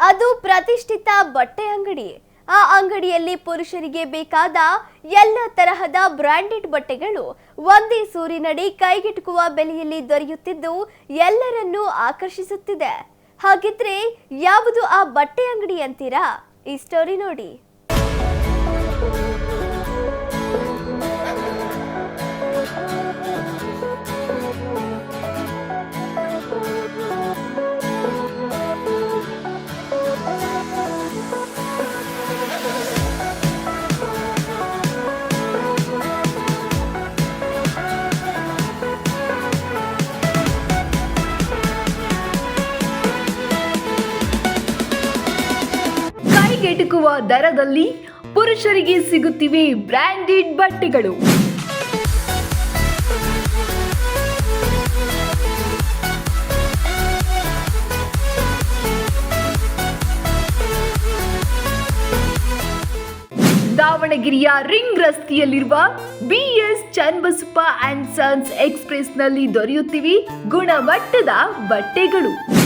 ಅದು ಪ್ರತಿಷ್ಠಿತ ಬಟ್ಟೆ ಅಂಗಡಿ. ಆ ಅಂಗಡಿಯಲ್ಲಿ ಪುರುಷರಿಗೆ ಬೇಕಾದ ಎಲ್ಲ ತರಹದ ಬ್ರಾಂಡೆಡ್ ಬಟ್ಟೆಗಳು ಒಂದೇ ಸೂರಿನಡಿ ಕೈಗೆಟುಕುವ ಬೆಲೆಯಲ್ಲಿ ದೊರೆಯುತ್ತಿದ್ದು ಎಲ್ಲರನ್ನೂ ಆಕರ್ಷಿಸುತ್ತಿದೆ. ಹಾಗಿದ್ರೆ ಯಾವುದು ಆ ಬಟ್ಟೆ ಅಂಗಡಿ ಅಂತೀರಾ? ಈ ಸ್ಟೋರಿ ನೋಡಿ. ದರದಲ್ಲಿ ಪುರುಷರಿಗೆ ಸಿಗುತ್ತಿವೆ ಬ್ರ್ಯಾಂಡೆಡ್ ಬಟ್ಟೆಗಳು. ದಾವಣಗೆರೆಯ ರಿಂಗ್ ರಸ್ತೆಯಲ್ಲಿರುವ B S Channabasappa and sons ಎಕ್ಸ್ಪ್ರೆಸ್ನಲ್ಲಿ ದೊರೆಯುತ್ತಿವೆ ಗುಣಮಟ್ಟದ ಬಟ್ಟೆಗಳು.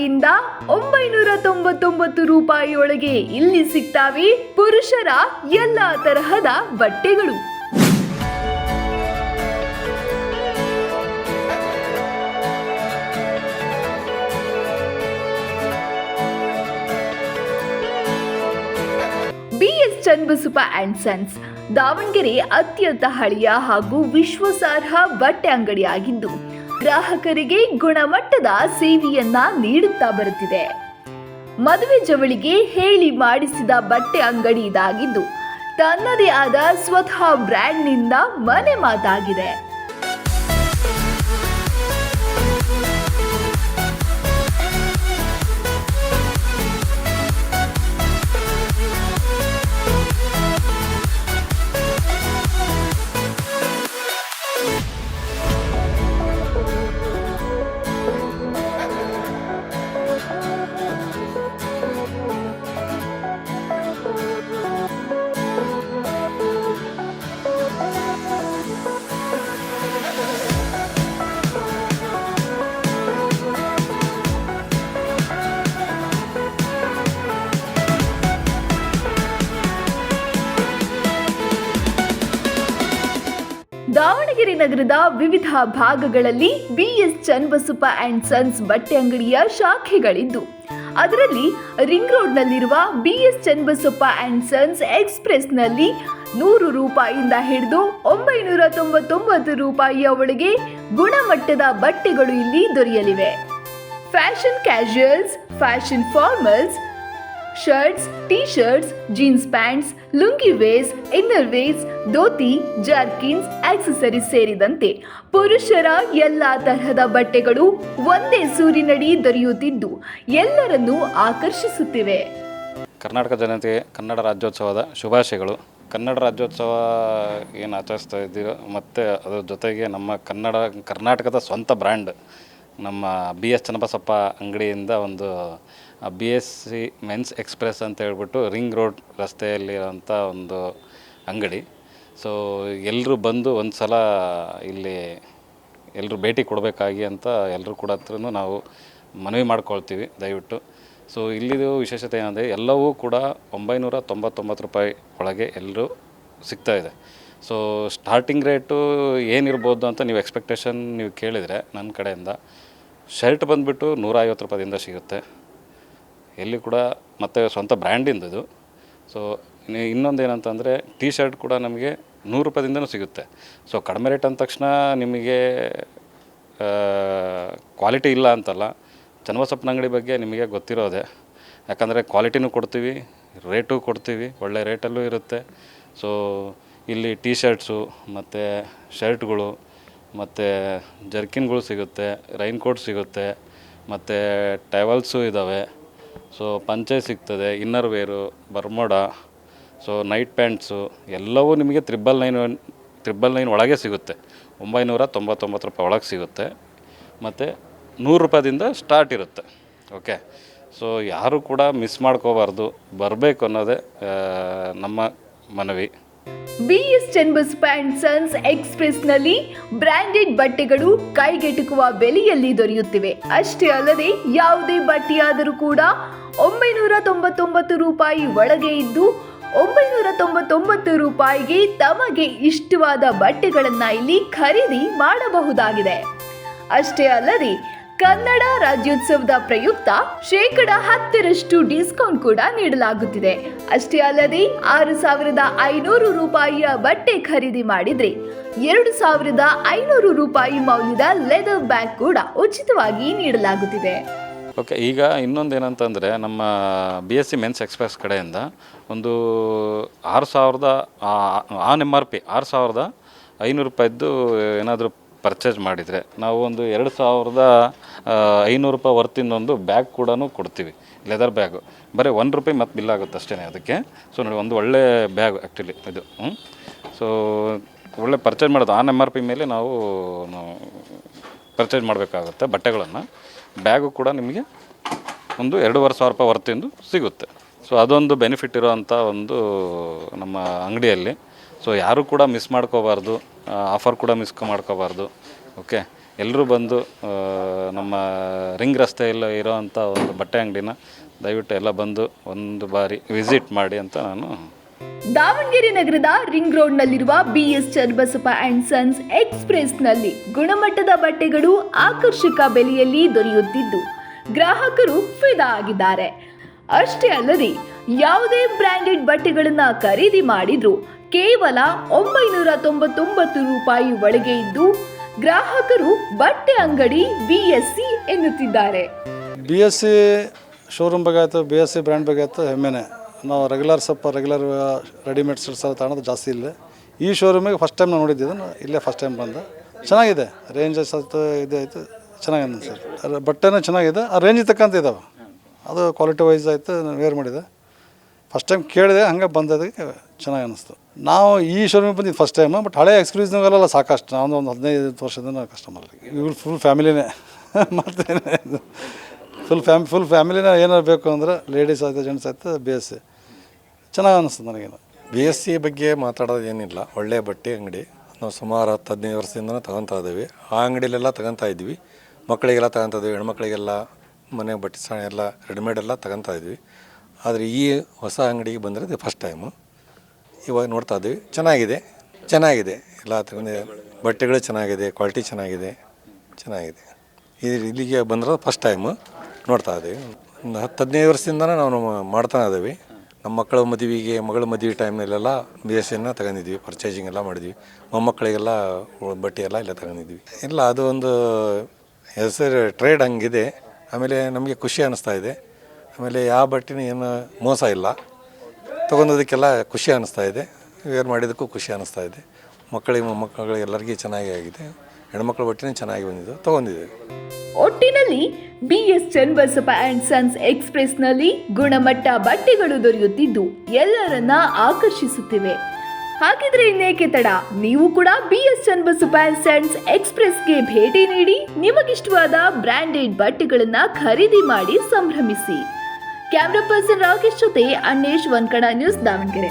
ರೂಪಾಯಿಯಿಂದ ಒಂಬೈನೂರ ತೊಂಬತ್ತೊಂಬತ್ತು ರೂಪಾಯಿಯೊಳಗೆ ಇಲ್ಲಿ ಸಿಗ್ತಾವೆ ಪುರುಷರ ಎಲ್ಲ ತರಹದ ಬಟ್ಟೆಗಳು. B S Channabasappa and sons Davangere ಅತ್ಯಂತ ಹಳೆಯ ಹಾಗೂ ವಿಶ್ವಾಸಾರ್ಹ ಬಟ್ಟೆ ಅಂಗಡಿಯಾಗಿದ್ದು ಗ್ರಾಹಕರಿಗೆ ಗುಣಮಟ್ಟದ ಸೇವೆಯನ್ನ ನೀಡುತ್ತಾ ಬರುತ್ತಿದೆ. ಮದುವೆ ಜವಳಿಗೆ ಹೇಳಿ ಮಾಡಿಸಿದ ಬಟ್ಟೆ ಅಂಗಡಿ ಇದಾಗಿದ್ದು ತನ್ನದೇ ಆದ ಸ್ವತಃ ಬ್ರ್ಯಾಂಡ್ನಿಂದ ಮನೆ ಮಾತಾಗಿದೆ. ದಾವಣಗೆರೆ ನಗರದ ವಿವಿಧ ಭಾಗಗಳಲ್ಲಿ ಬಿಎಸ್ ಚನ್ನಬಸಪ್ಪ ಅಂಡ್ ಸನ್ಸ್ ಬಟ್ಟೆ ಅಂಗಡಿಯ ಶಾಖೆಗಳಿದ್ದು, ಅದರಲ್ಲಿ ring ರೋಡ್ನಲ್ಲಿರುವ B S Channabasappa and sons ಎಕ್ಸ್ಪ್ರೆಸ್ನಲ್ಲಿ ನೂರು ರೂಪಾಯಿಯಿಂದ ಹಿಡಿದು ಒಂಬೈನೂರ ತೊಂಬತ್ತೊಂಬತ್ತು ರೂಪಾಯಿಯ ಒಳಗೆ ಗುಣಮಟ್ಟದ ಬಟ್ಟೆಗಳು ಇಲ್ಲಿ ದೊರೆಯಲಿವೆ. Fashion casuals, fashion formals shirts T shirts jeans pants lungi wears inner wears dhoti jerkins accessories ಸೇರಿದಂತೆ ಪುರುಷರ ಎಲ್ಲ ತರಹದ ಬಟ್ಟೆಗಳು ಒಂದೇ ಸೂರಿನಡಿ ದೊರೆಯುತ್ತಿದ್ದು, ಎಲ್ಲರನ್ನೂ ಆಕರ್ಷಿಸುತ್ತಿವೆ. ಕರ್ನಾಟಕ ಜನತೆಗೆ ಕನ್ನಡ ರಾಜ್ಯೋತ್ಸವದ ಶುಭಾಶಯಗಳು. ಕನ್ನಡ ರಾಜ್ಯೋತ್ಸವ ಏನು ಆಚರಿಸ್ತಾ ಇದ್ದೀರೋ, ಮತ್ತು ಅದರ ಜೊತೆಗೆ ನಮ್ಮ ಕನ್ನಡ, ಕರ್ನಾಟಕದ ಸ್ವಂತ ಬ್ರ್ಯಾಂಡ್, ನಮ್ಮ ಬಿ ಎಸ್ ಚನ್ನಬಸಪ್ಪ ಅಂಗಡಿಯಿಂದ ಒಂದು B S C men's express ಅಂತ ಹೇಳ್ಬಿಟ್ಟು ರಿಂಗ್ ರೋಡ್ ರಸ್ತೆಯಲ್ಲಿರೋಂಥ ಒಂದು ಅಂಗಡಿ. ಸೊ ಎಲ್ಲರೂ ಬಂದು ಒಂದು ಸಲ ಇಲ್ಲಿ ಎಲ್ಲರೂ ಭೇಟಿ ಕೊಡಬೇಕಾಗಿ ಅಂತ ಎಲ್ಲರೂ ಕೂಡ ನಾವು ಮನವಿ ಮಾಡ್ಕೊಳ್ತೀವಿ ದಯವಿಟ್ಟು. ಸೊ ಇಲ್ಲಿದು ವಿಶೇಷತೆ ಏನಂದರೆ ಎಲ್ಲವೂ ಕೂಡ ಒಂಬೈನೂರ ತೊಂಬತ್ತೊಂಬತ್ತು ರೂಪಾಯಿ ಒಳಗೆ ಎಲ್ಲರೂ ಸಿಗ್ತಾ ಇದೆ. ಸೊ ಸ್ಟಾರ್ಟಿಂಗ್ ರೇಟು ಏನಿರ್ಬೋದು ಅಂತ ನೀವು ಎಕ್ಸ್ಪೆಕ್ಟೇಷನ್ ನೀವು ಕೇಳಿದರೆ ನನ್ನ ಕಡೆಯಿಂದ. ಶರ್ಟ್ ಬಂದುಬಿಟ್ಟು ನೂರ ಐವತ್ತು ರೂಪಾಯಿಂದ ಸಿಗುತ್ತೆ. ಎಲ್ಲಿ ಕೂಡ ಮತ್ತು ಸ್ವಂತ ಬ್ರ್ಯಾಂಡಿಂದು ಇದು. ಸೊ ಇನ್ನೊಂದು ಏನಂತಂದರೆ ಟೀ ಶರ್ಟ್ ಕೂಡ ನಮಗೆ ನೂರು ರೂಪಾಯಿಂದನೂ ಸಿಗುತ್ತೆ. ಸೊ ಕಡಿಮೆ ರೇಟ್ ಅಂದ ತಕ್ಷಣ ನಿಮಗೆ ಕ್ವಾಲಿಟಿ ಇಲ್ಲ ಅಂತಲ್ಲ. ಚನ್ನಬಸಪ್ಪನ ಅಂಗಡಿ ಬಗ್ಗೆ ನಿಮಗೆ ಗೊತ್ತಿರೋದೆ. ಯಾಕಂದರೆ ಕ್ವಾಲಿಟಿನೂ ಕೊಡ್ತೀವಿ ರೇಟು ಕೊಡ್ತೀವಿ, ಒಳ್ಳೆ ರೇಟಲ್ಲೂ ಇರುತ್ತೆ. ಸೊ ಇಲ್ಲಿ ಟೀ ಶರ್ಟ್ಸು ಮತ್ತು ಶರ್ಟ್ಗಳು ಮತ್ತು ಜರ್ಕಿನ್ಗಳು ಸಿಗುತ್ತೆ ರೈನ್ ಕೋಟ್ ಸಿಗುತ್ತೆ, ಮತ್ತು ಟವೆಲ್ಸು ಇದ್ದಾವೆ ಸೊ ಪಂಚೆ ಸಿಗ್ತದೆ inner wear bermuda so night pants ಎಲ್ಲವೂ ನಿಮಗೆ ತ್ರಿಬಲ್ ನೈನ್ ತ್ರಿಬಲ್ ನೈನ್ ಒಳಗೆ ಸಿಗುತ್ತೆ. ಒಂಬೈನೂರ ತೊಂಬತ್ತೊಂಬತ್ತು ರೂಪಾಯಿ ಒಳಗೆ ಸಿಗುತ್ತೆ. ಮತ್ತು ನೂರು ರೂಪಾಯಿಂದ ಸ್ಟಾರ್ಟ್ ಇರುತ್ತೆ. ಓಕೆ ಸೊ ಯಾರು ಕೂಡ ಮಿಸ್ ಮಾಡ್ಕೋಬಾರ್ದು. ಬರಬೇಕು ಅನ್ನೋದೇ ನಮ್ಮ ಮನವಿ. ಬಿಎಸ್ ಚೆನ್ಬಸ್ ಪ್ಯಾಂಟ್ ಸನ್ಸ್ ಎಕ್ಸ್ಪ್ರೆಸ್ನಲ್ಲಿ ಬ್ರ್ಯಾಂಡೆಡ್ ಬಟ್ಟೆಗಳು ಕೈಗೆಟುಕುವ ಬೆಲೆಯಲ್ಲಿ ದೊರೆಯುತ್ತಿವೆ. ಅಷ್ಟೇ ಅಲ್ಲದೆ ಯಾವುದೇ ಬಟ್ಟೆಯಾದರೂ ಕೂಡ ಒಂಬೈನೂರ ತೊಂಬತ್ತೊಂಬತ್ತು ರೂಪಾಯಿ ಒಳಗೆ ಇದ್ದು ಒಂಬೈನೂರ ತೊಂಬತ್ತೊಂಬತ್ತು ರೂಪಾಯಿಗೆ ತಮಗೆ ಇಷ್ಟವಾದ ಬಟ್ಟೆಗಳನ್ನು ಇಲ್ಲಿ ಖರೀದಿ ಮಾಡಬಹುದಾಗಿದೆ. ಅಷ್ಟೇ ಅಲ್ಲದೆ ಕನ್ನಡ ರಾಜ್ಯೋತ್ಸವದ ಪ್ರಯುಕ್ತ ಶೇಕಡ ಹತ್ತರಷ್ಟು ಡಿಸ್ಕೌಂಟ್ ಕೂಡ ನೀಡಲಾಗುತ್ತಿದೆ ಅಷ್ಟೇ ಅಲ್ಲದೆ ಆರು ಸಾವಿರದ ಐನೂರು ರೂಪಾಯಿಯ ಬಟ್ಟೆ ಖರೀದಿ ಮಾಡಿದ್ರೆ ಎರಡು ಸಾವಿರದ ಐನೂರು ರೂಪಾಯಿ ಮೌಲ್ಯದ ಲೆದರ್ ಬ್ಯಾಗ್ ಕೂಡ ಉಚಿತವಾಗಿ ನೀಡಲಾಗುತ್ತಿದೆ ಓಕೆ ಈಗ ಇನ್ನೊಂದು ಏನಂತಂದರೆ ನಮ್ಮ B S C men's express ಕಡೆಯಿಂದ ಒಂದು ಆರು ಸಾವಿರದ ಆನ್ ಎಂ ಆರ್ ಪಿ ಆರು ಸಾವಿರದ ಐನೂರು ರೂಪಾಯಿದ್ದು ಏನಾದರೂ ಪರ್ಚೇಸ್ ಮಾಡಿದರೆ ನಾವು ಒಂದು ಎರಡು ಸಾವಿರದ ಐನೂರು ರೂಪಾಯಿ ವರ್ತಿನೊಂದು ಒಂದು ಬ್ಯಾಗ್ ಕೂಡ ಕೊಡ್ತೀವಿ. ಲೆದರ್ ಬ್ಯಾಗು ಬರೀ ಒಂದು ರೂಪಾಯಿ ಮತ್ತು ಬಿಲ್ ಆಗುತ್ತೆ ಅಷ್ಟೇ ಅದಕ್ಕೆ. ಸೊ ನೋಡಿ, ಒಂದು ಒಳ್ಳೆ ಬ್ಯಾಗ್ ಆ್ಯಕ್ಚುಲಿ ಇದು. ಸೊ ಒಳ್ಳೆ ಪರ್ಚೇಸ್ ಮಾಡೋದು. ಆನ್ ಎಂ ಆರ್ ಪಿ ಮೇಲೆ ನಾವು ಪರ್ಚೇಸ್ ಮಾಡಬೇಕಾಗುತ್ತೆ ಬಟ್ಟೆಗಳನ್ನು. ಬ್ಯಾಗು ಕೂಡ ನಿಮಗೆ ಒಂದು ಎರಡೂವರೆ ಸಾವಿರ ರೂಪಾಯಿ ವರ್ತಿಂದು ಸಿಗುತ್ತೆ. ಸೊ ಅದೊಂದು ಬೆನಿಫಿಟ್ ಇರೋವಂಥ ಒಂದು ನಮ್ಮ ಅಂಗಡಿಯಲ್ಲಿ. ಸೊ ಯಾರೂ ಕೂಡ ಮಿಸ್ ಮಾಡ್ಕೋಬಾರ್ದು. ಆಫರ್ ಕೂಡ ಮಿಸ್ ಮಾಡ್ಕೋಬಾರ್ದು. ಓಕೆ ಎಲ್ಲರೂ ಬಂದು ನಮ್ಮ ರಿಂಗ್ ರಸ್ತೆಯಲ್ಲಿ ಇರೋವಂಥ ಒಂದು ಬಟ್ಟೆ ಅಂಗಡಿನ ದಯವಿಟ್ಟು ಎಲ್ಲ ಬಂದು ಒಂದು ಬಾರಿ ವಿಸಿಟ್ ಮಾಡಿ ಅಂತ ನಾನು ದಾವಣಗೆರೆ ನಗರದ ring road ರೋಡ್ನಲ್ಲಿರುವ B S Channabasappa and sons ಎಕ್ಸ್ಪ್ರೆಸ್ನಲ್ಲಿ ಗುಣಮಟ್ಟದ ಬಟ್ಟೆಗಳು ಆಕರ್ಷಕ ಬೆಲೆಯಲ್ಲಿ ದೊರೆಯುತ್ತಿದ್ದು, ಗ್ರಾಹಕರು ಫಿದಾ ಆಗಿದ್ದಾರೆ. ಅಷ್ಟೇ ಅಲ್ಲದೆ, ಯಾವುದೇ ಬ್ರಾಂಡೆಡ್ ಬಟ್ಟೆಗಳನ್ನ ಖರೀದಿ ಮಾಡಿದ್ರು ಕೇವಲ ಒಂಬೈನೂರ ತೊಂಬತ್ತೊಂಬತ್ತು ರೂಪಾಯಿ ಒಳಗೆ ಇದ್ದು, ಗ್ರಾಹಕರು ಬಟ್ಟೆ ಅಂಗಡಿ ಬಿಎಸ್ಸಿ ಎನ್ನುತ್ತಿದ್ದಾರೆ. ಬಿ ಎಸ್ ಸಿ ಶೋರೂಮ್ ಬಗ್ಗೆ ಆಯಿತು ಬಿ ಎಸ್ ಸಿ ಬ್ರ್ಯಾಂಡ್ ಬಗ್ಗೆ ಆಯಿತು ಹೆಮ್ಮೆನೆ. ನಾವು ರೆಗ್ಯುಲರ್ ಸ್ವಲ್ಪ ರೆಗ್ಯುಲರ್ ರೆಡಿಮೇಡ್ ಸಲ ತಗೊಳೋದು ಜಾಸ್ತಿ ಇಲ್ಲ. ಈ ಶೋರೂಮಿಗೆ ಫಸ್ಟ್ ಟೈಮ್ ನಾನು ನೋಡಿದ್ದಿದ್ದು ಇಲ್ಲೇ ಫಸ್ಟ್ ಟೈಮ್ ಬಂದು. ಚೆನ್ನಾಗಿದೆ. ರೇಂಜಸ್ ಆಯ್ತು ಇದು ಆಯಿತು, ಚೆನ್ನಾಗಿದೆ ಸರ್ ಬಟ್ಟೆನೂ ಚೆನ್ನಾಗಿದೆ. ಆ ರೇಂಜ್ ತಕ್ಕಂತ ಇದ್ದಾವೆ ಅದು ಕ್ವಾಲಿಟಿ ವೈಸ್ ಆಯಿತು ನಾನು ವೇರ್ ಮಾಡಿದೆ. ಫಸ್ಟ್ ಟೈಮ್ ಕೇಳಿದೆ, ಹಂಗೆ ಬಂದದಕ್ಕೆ ಚೆನ್ನಾಗಿ ಅನ್ನಿಸ್ತು ನಾವು ಈ ಶೋರೂಮಿಗೆ ಬಂದಿದ್ದು ಫಸ್ಟ್ ಟೈಮ್ ಬಟ್ ಹಳೆ ಎಕ್ಸ್ಕ್ಲೂಸಿವ್ಗೆಲ್ಲ ಸಾಕಷ್ಟು. ನಾವು ಒಂದು ಹದಿನೈದು ವರ್ಷದಿಂದ ಕಸ್ಟಮರ್ ಇವ್ರು ಫುಲ್ ಫ್ಯಾಮಿಲಿನೇ ಮಾಡ್ತೇನೆ ಫುಲ್ ಫ್ಯಾಮ್ ಫುಲ್ ಫ್ಯಾಮಿಲಿನ ಏನಾರು ಬೇಕು ಅಂದ್ರೆ ಲೇಡೀಸ್ ಆಯ್ತು ಜೆಂಟ್ಸ್ ಆಯಿತು ಬಿ ಎಸ್ ಸಿ ಚೆನ್ನಾಗಿ ಅನ್ನಿಸ್ತು ನನಗೇನು. ಬಿ ಎಸ್ ಸಿ ಬಗ್ಗೆ ಮಾತಾಡೋದು ಏನಿಲ್ಲ ಒಳ್ಳೆಯ ಬಟ್ಟೆ ಅಂಗಡಿ. ನಾವು ಸುಮಾರು ಹತ್ತು ಹದಿನೈದು ವರ್ಷದಿಂದನೂ ತಗೊತಾ ಇದ್ದೀವಿ. ಆ ಅಂಗಡಿಲೆಲ್ಲ ತಗೊತಾ ಇದ್ವಿ ಮಕ್ಕಳಿಗೆಲ್ಲ ತಗೊತಾ ಇದ್ವಿ ಹೆಣ್ಮಕ್ಳಿಗೆಲ್ಲ ಮನೆ ಬಟ್ಟೆ ಸಣ್ಣ ಎಲ್ಲ ರೆಡಿಮೇಡ್ ಎಲ್ಲ ತಗೊತಾ ಇದ್ವಿ ಆದರೆ ಈ ಹೊಸ ಅಂಗಡಿಗೆ ಬಂದರೆ ಫಸ್ಟ್ ಟೈಮು ಇವಾಗ ನೋಡ್ತಾ ಇದ್ದೀವಿ. ಚೆನ್ನಾಗಿದೆ. ಚೆನ್ನಾಗಿದೆ. ಎಲ್ಲ ಬಟ್ಟೆಗಳು ಚೆನ್ನಾಗಿದೆ. ಕ್ವಾಲಿಟಿ ಚೆನ್ನಾಗಿದೆ. ಚೆನ್ನಾಗಿದೆ. ಇದು ಇಲ್ಲಿಗೆ ಬಂದ್ರೆ ಫಸ್ಟ್ ಟೈಮು ನೋಡ್ತಾ ಇದ್ದೀವಿ. ಒಂದು ಹತ್ತು ಹದಿನೈದು ವರ್ಷದಿಂದನೇ ನಾವು ಮಾಡ್ತಾ ಇದ್ದೀವಿ. ನಮ್ಮ ಮಕ್ಕಳ ಮದುವೆಗೆ, ಮಗಳ ಮದುವೆ ಟೈಮ್ನಲ್ಲೆಲ್ಲ ಬಿ ಎಸ್ ತಗೊಂಡಿದ್ವಿ ಪರ್ಚೇಸಿಂಗ್ ಎಲ್ಲ ಮಾಡಿದ್ವಿ ಮೊಮ್ಮಕ್ಕಳಿಗೆಲ್ಲ ಬಟ್ಟೆ ಎಲ್ಲ ಇಲ್ಲ ತಗೊಂಡಿದ್ವಿ ಇಲ್ಲ, ಅದು ಒಂದು ಹೆಸರು ಟ್ರೇಡ್ ಹಂಗಿದೆ. ಆಮೇಲೆ ನಮಗೆ ಖುಷಿ ಅನ್ನಿಸ್ತಾ ಇದೆ. ಆಮೇಲೆ ಯಾವ ಬಟ್ಟೆನೂ ಏನು ಮೋಸ ಇಲ್ಲ. ತೊಗೊಂಡೋದಕ್ಕೆಲ್ಲ ಖುಷಿ ಅನ್ನಿಸ್ತಾ ಇದೆ. ವೇರ್ ಮಾಡಿದ್ದಕ್ಕೂ ಖುಷಿ ಅನ್ನಿಸ್ತಾ ಇದೆ. ಮಕ್ಕಳಿಗೆ, ಮೊಮ್ಮಕ್ಕಳಿಗೆ ಎಲ್ಲರಿಗೂ ಚೆನ್ನಾಗಿ ಆಗಿದೆ. ಹೆಣ್ಮಕ್ಳ ಬಟ್ಟೆನೇ ಚೆನ್ನಾಗಿ ಬಂದಿದ್ದು ತೊಗೊಂಡಿದ್ದೇವೆ ಒಟ್ಟಿನಲ್ಲಿ B S Channabasappa and sons ಎಕ್ಸ್ಪ್ರೆಸ್ನಲ್ಲಿ ಗುಣಮಟ್ಟ ಬಟ್ಟೆಗಳು ದೊರೆಯುತ್ತಿದ್ದು, ಎಲ್ಲರನ್ನ ಆಕರ್ಷಿಸುತ್ತಿವೆ. ಹಾಗಿದ್ರೆ ಇನ್ನೇಕೆ ತಡ? ನೀವು ಕೂಡ B S Channabasappa and sons ಎಕ್ಸ್ಪ್ರೆಸ್ಗೆ ಭೇಟಿ ನೀಡಿ, ನಿಮಗಿಷ್ಟವಾದ ಬ್ರ್ಯಾಂಡೆಡ್ ಬಟ್ಟೆಗಳನ್ನು ಖರೀದಿ ಮಾಡಿ ಸಂಭ್ರಮಿಸಿ. ಕ್ಯಾಮ್ರಾ ಪರ್ಸನ್ ರಾಕೇಶ್ ಜೊತೆ ಅಣ್ಣೇಶ್ ಒನ್ಕಡ ನ್ಯೂಸ್ ದಾವಣಗೆರೆ.